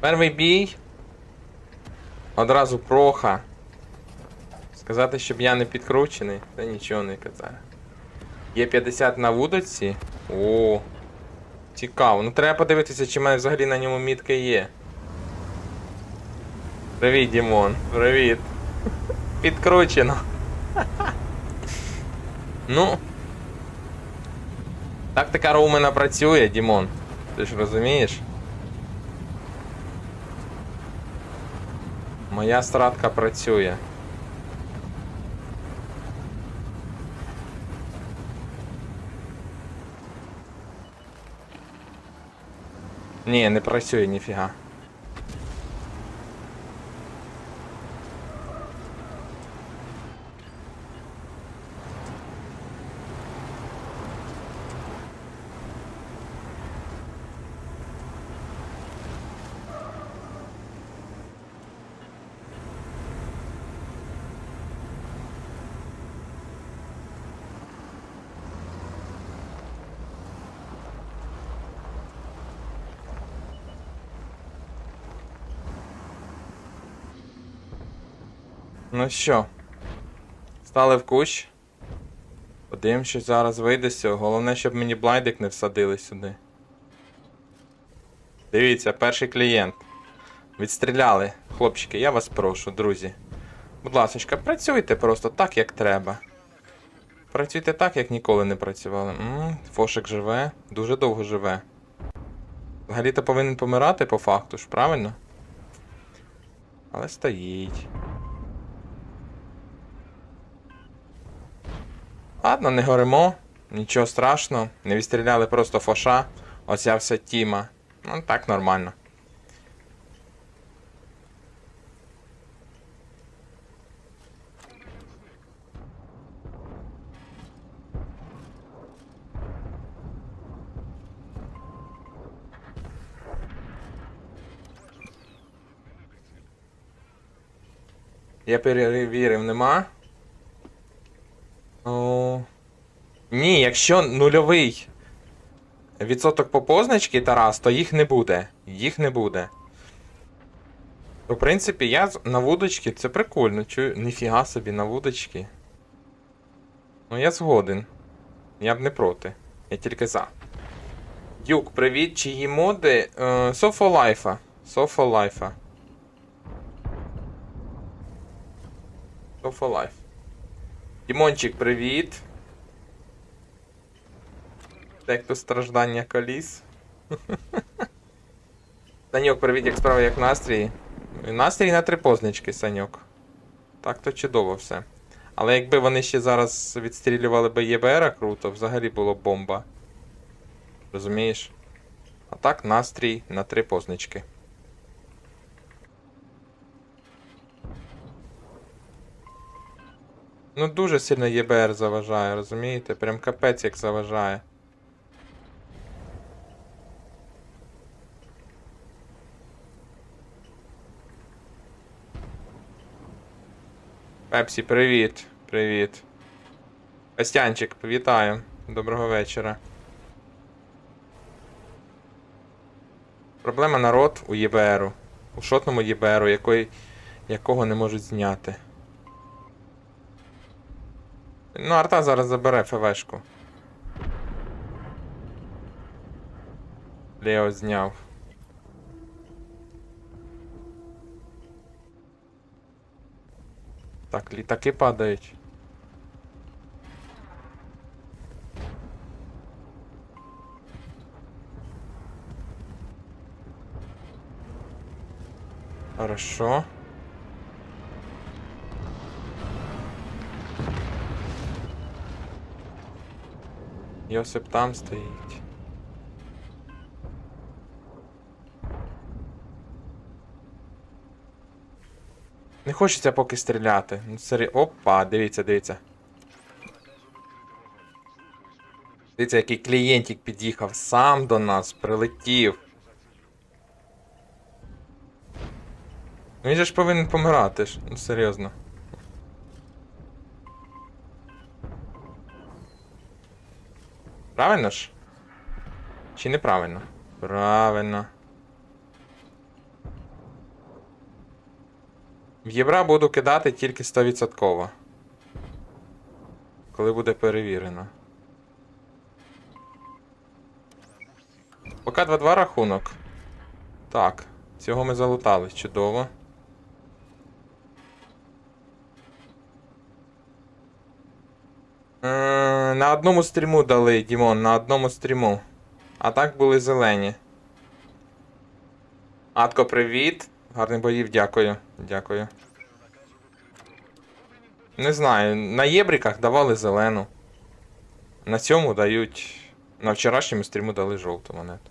Перший бій. Одразу проха. Сказати, щоб я не підкручений, та нічого не казав. Є 50 на вудочці. О. Цікаво. Ну треба подивитися, чи в мене взагалі на ньому мітки є. Привіт, Дімон. Привіт. Підкручено. ну. Тактика Роумена працює, Дімон. Ти ж розумієш? Моя стратка працює. Ні, не працює ніфіга. Ну що, стали в кущ. Подивимось, що зараз вийде з цього. Головне, щоб мені блайдик не всадили сюди. Дивіться, перший клієнт. Відстріляли. Хлопчики, я вас прошу, друзі. Будь ласка, працюйте просто так, як треба. Працюйте так, як ніколи не працювали. М, Фошик живе, дуже довго живе. Взагалі-то повинен помирати по факту ж, правильно? Але стоїть. Ладно, не горимо, нічого страшного. Не відстріляли просто фоша. Оця вся тіма. Ну так нормально. Я перевірив, нема. Ні, якщо нульовий відсоток по позначці, Тарас, то їх не буде. Їх не буде. В принципі, я на вудочці, це прикольно. Чую, ніфіга собі на вудочці. Ну, я згоден. Я б не проти. Я тільки за. Юк, привіт, чиї моди? Софо Лайфа. Софо Лайфа. Софо Лайф. Дімончик, привіт. Як то страждання коліс. Саньок, привіт, як справа, як настрій. Настрій на три позначки, Саньок. Так то чудово все. Але якби вони ще зараз відстрілювали би ЄБР круто, взагалі було б бомба. Розумієш? А так, настрій на три позначки. Ну дуже сильно ЄБР заважає, розумієте? Прям капець як заважає. Пепсі, привіт. Привіт. Костянчик, вітаю. Доброго вечора. Проблема народ у ЄБРу. У шотному ЄБРу, якої, якого не можуть зняти. Ну, арта зараз забере ФВшку. Лео зняв. Так, літаки падають. Хорошо. Йосип там стоїть. Не хочеться поки стріляти. Ну, сері... Опа, дивіться, дивіться. Дивіться, який клієнтик під'їхав сам до нас, прилетів. Ну він же ж повинен помирати. Ну серйозно. Правильно ж? Чи неправильно? Правильно. В єбра буду кидати тільки 100%. Коли буде перевірено. Поки 2-2 рахунок. Так, цього ми залутали. Чудово. Е, На одному стріму дали, Дімон, на одному стріму. А так були зелені. Атко, привіт. Гарних боїв, дякую. Дякую. Не знаю, на єбріках давали зелену. На цьому дають. На вчорашньому стріму дали жовту монету.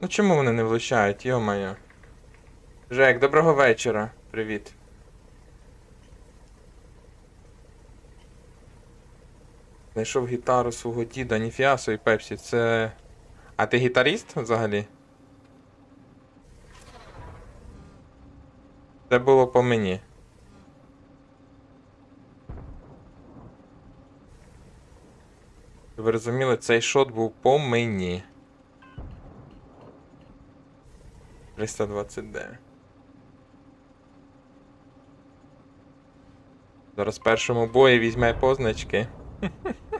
Ну чому вони не влучають, йо-моє. Жек, доброго вечора. Привіт. Знайшов гітару свого діда, ніфіа собі пепсі. Це. А ти гітаріст взагалі? Це було по мені. Ви розуміли, цей шот був по мені. 329. Зараз в першому бої візьме позначки.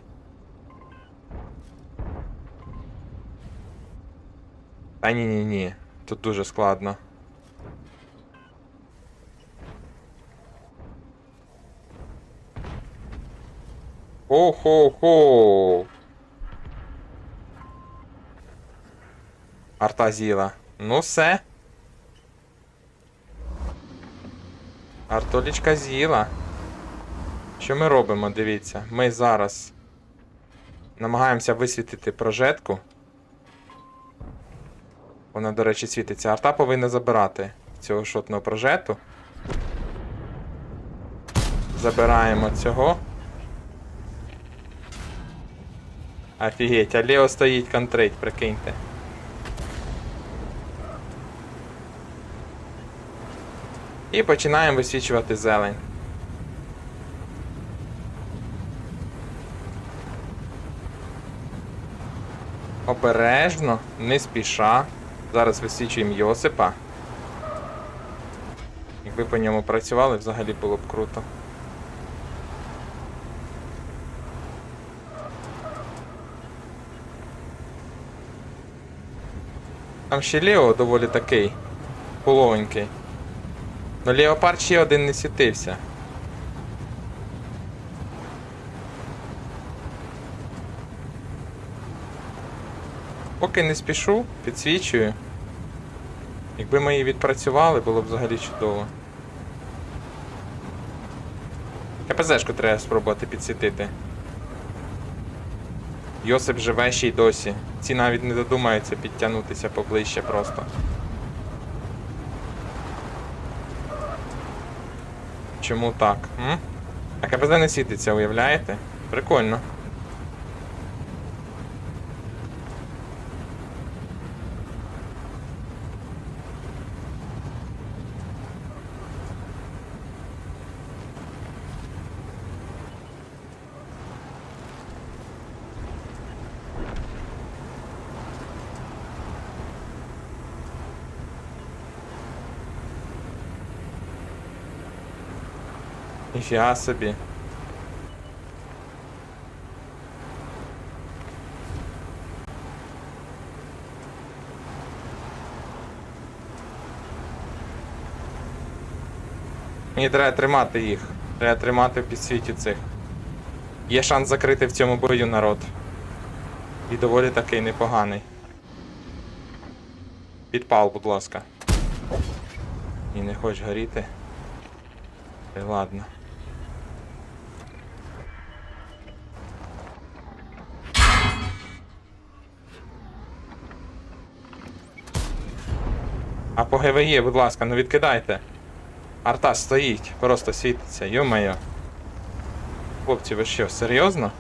Та ні ні ні. Тут дуже складно. Хо-хо-хо! Арта з'їла. Ну все. Артолічка з'їла. Що ми робимо? Дивіться. Ми зараз намагаємося висвітити прожетку. Вона, до речі, світиться. Арта повинна забирати цього шотного прожету. Забираємо цього. Офігеть, а Лео стоїть контрить, прикиньте. І починаємо висвічувати зелень. Обережно, не спіша. Зараз висвічуємо Йосипа. Якби по ньому працювали, взагалі було б круто. Там ще Лео доволі такий половенький. Ну Леопард ще один не світився. Поки не спішу, підсвічую. Якби ми її відпрацювали, було б взагалі чудово. КПЗшку треба спробувати підсвітити. Йосип живе ще й досі. Ці навіть не додумаються підтягнутися поближче просто. Чому так? М? А КПЗ не світиться, уявляєте? Прикольно. Ніфіга собі. Мені треба тримати їх. Треба тримати в підсвіті цих. Є шанс закрити в цьому бою народ. І доволі такий непоганий. Підпал, будь ласка. І не хочеш горіти. Та ладно. А по ГВЄ, будь ласка, ну відкидайте. Арта стоїть, просто світиться, йо-моє. Хлопці, ви що, серйозно?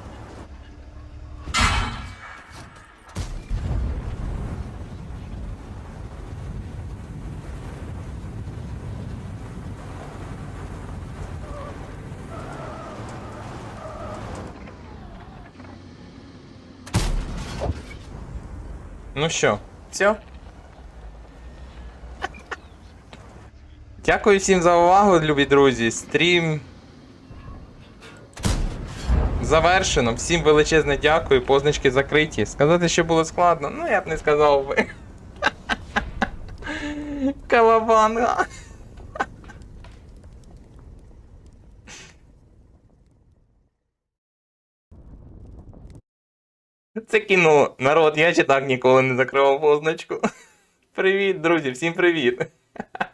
Ну що, все? Дякую всім за увагу, любі друзі. Стрім. Завершено. Всім величезне дякую. Позначки закриті. Сказати, що було складно, ну я б не сказав би. Кавабанга. Це кіно. Народ, я ще так ніколи не закривав позначку. Привіт, друзі, всім привіт.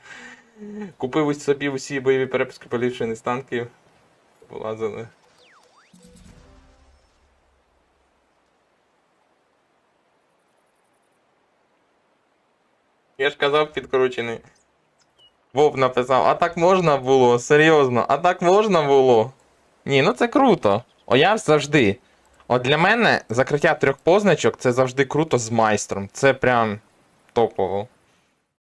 Купив собі усі бойові перепуски поліпшені з танків. Влазили. Я ж казав підкручений. Вов написав, а так можна було, серйозно, а так можна було. Ні, ну це круто. О, я завжди. От для мене закриття трьох позначок це завжди круто з майстром. Це прям топово.